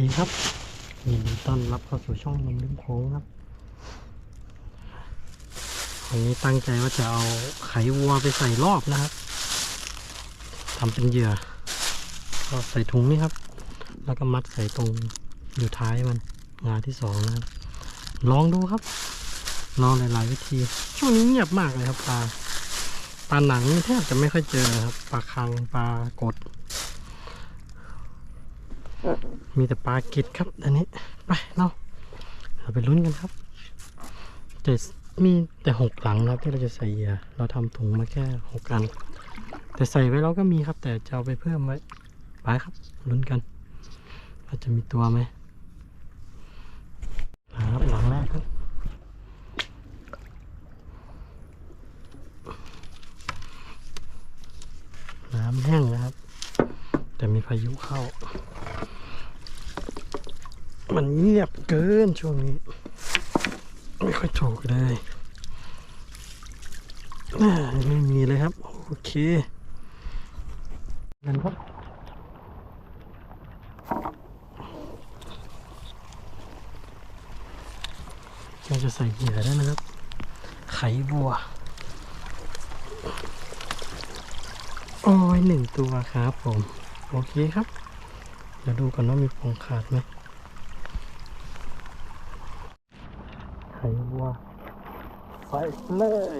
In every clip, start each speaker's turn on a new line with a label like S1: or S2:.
S1: ดีครับยินดีต้อนรับเข้าสู่ช่องนมลิ้มโค้งครับวันนี้ตั้งใจว่าจะเอาไขวัวไปใส่รอบนะครับทำเป็นเหยื่อก็ใส่ถุงนี่ครับ แล้วก็มัดใส่ตรงอยู่ท้ายมันงาที่สองนะครับลองดูครับลองหลาย ๆ วิธี ช่วงนี้เงียบมากเลยครับปลาปลาหนังแทบจะไม่ค่อยเจอครับปลาคังปลากด มีแต่ปลากิดครับ อันนี้ ไปเราเราไปลุ้นกันครับแต่มีแต่หกหลังนะครับที่เราจะใส่เหยื่อเราทำถุงมาแค่หกอัน แต่ใส่ไว้เราก็มีครับ แต่จะเอาไปเพิ่มไว้ไปครับลุ้นกันว่าจะมีตัวไหมครับหลังแรกครับน้ำแห้งนะครับ แต่มีพายุเข้า มันเงียบเกินช่วงนี้ ไม่ค่อยถูกเลยไม่มีเลยครับ โอเคนั่นครับเราจะใส่เหยื่อแล้นะครับ ไข่บัว โอ้ยหนึ่งตัวครับผม โอเคครับ เดี๋ยวดูก่อนว่ามีปองขาดไหม ไข่วัวใส่เลย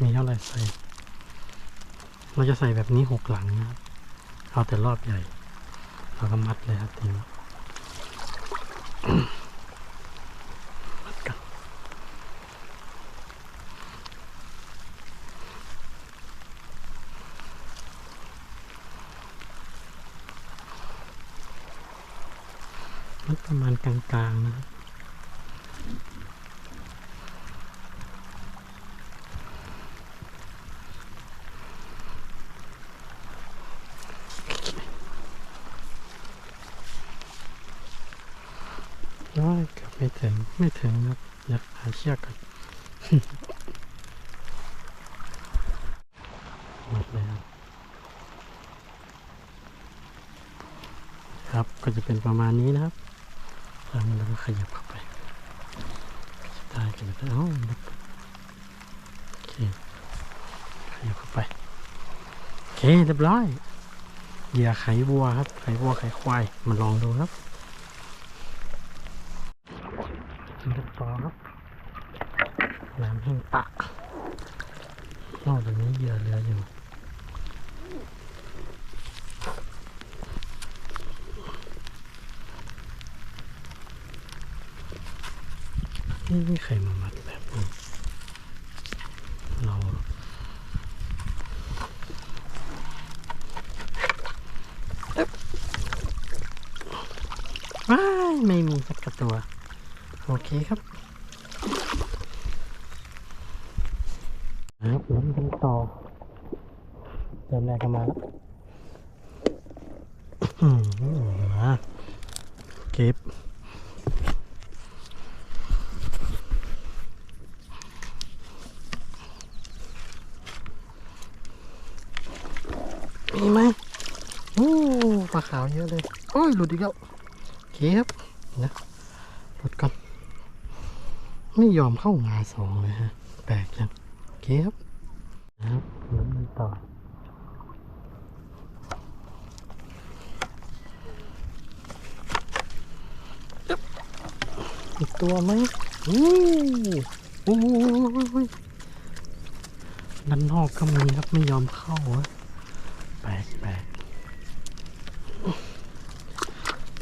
S1: มีเท่าไหร่ใส่ เราจะใส่แบบนี้หกหลังนะครับเอาแต่รอบใหญ่ เราก็มัดเลยครับทีนี้ มัดประมาณกลางๆนะครับน้อยเกือบไม่ถึงไม่ถึงครับอยากหาเชือกกันหมดแล้วครับก็จะเป็นประมาณนี้นะครับ แล้วก็ขยับเข้าไปขยับได้ขยับได้โอ้ลึกโอเคขยับเข้าไปโอเคเรียบร้อยเหยื่อไขวัวครับ ไขวัวไขควายมาลองดูครับกินกันต่อครับน้ำแห้งปะนอกจากนี้เหยื่อเหลืออยู่ ม่ใครมามัดแบบนี้เราว้ายไม่มีสักกระตัว โอเคครับครับลุ้นกันต่อเริ่มแรกกันมาแล้วอื้อหือมาเก็บ มีไหมโอ้ปลาขาวเยอะเลยโอ้ยหลุดอีกแล้วเคครับนะหลุดก่อนไม่ยอมเข้างาสองเลยฮะแปลกจังเคครับนะครับลุ้นกันต่ออีกตัวไหมอู้โอ้ยด้านนอกก็มีครับไม่ยอมเข้าอะแปลกแปลก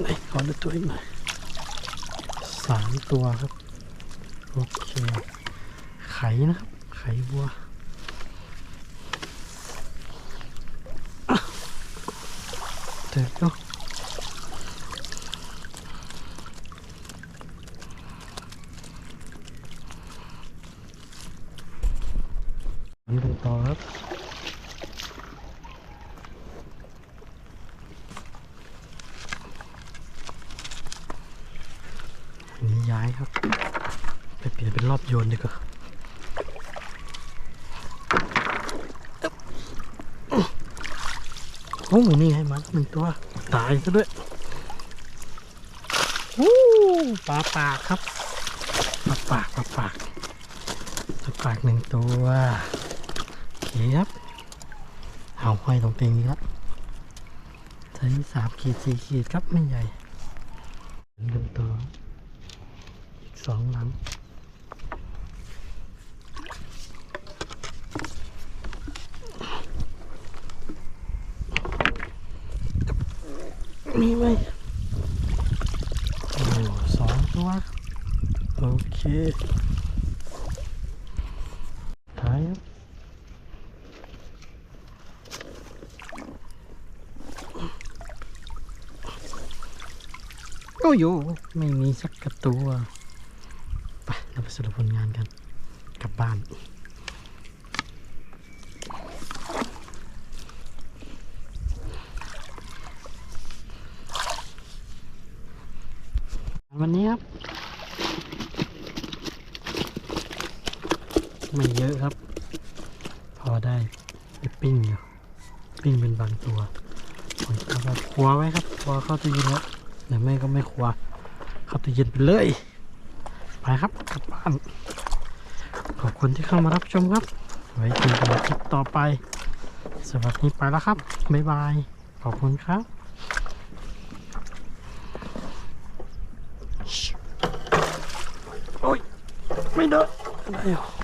S1: ไหน ขอดูตัวอีกหน่อยสามตัวครับ โอเค ไข่นะครับ ไข่วัวเด็กก็มันกันต่อครับ อันนี้ย้ายครับ ไปเปลี่ยนเป็นรอบโยนดีกว่าโอ้นี่ให้มันหนึ่งตัว ตายซะด้วยอู้ปลาปากครับปลาปากปลาปากปลาปากหนึ่งตัวโอเคครับเอาห้อยตรงเตียงนี้ครับใช้สามขีดสี่ขีดครับไม่ใหญ่เหนกันตัว สองหลัง มีไหมโอ้สองตัวครับโอเคท้ายครับโอ้ยโยไม่มีสักกระตัวไป เราไปสรุปผลงานกันกลับบ้านวันนี้ครับ ไม่เยอะครับ พอได้ไปปิ้งอยู่ปิ้งเป็นบางตัวผมเอาไปครัวไว้ครับครัวเข้าตู้เย็นแล้วหรือไม่ก็ไม่ครัวเข้าตู้เย็นไปเลย ไปครับกลับบ้าน ขอบคุณที่เข้ามารับชมครับ ไว้เจอกันคลิปต่อไป สวัสดีไปแล้วครับ บ๊ายบาย ขอบคุณครับโอ้ยไม่ได้อะไรอ่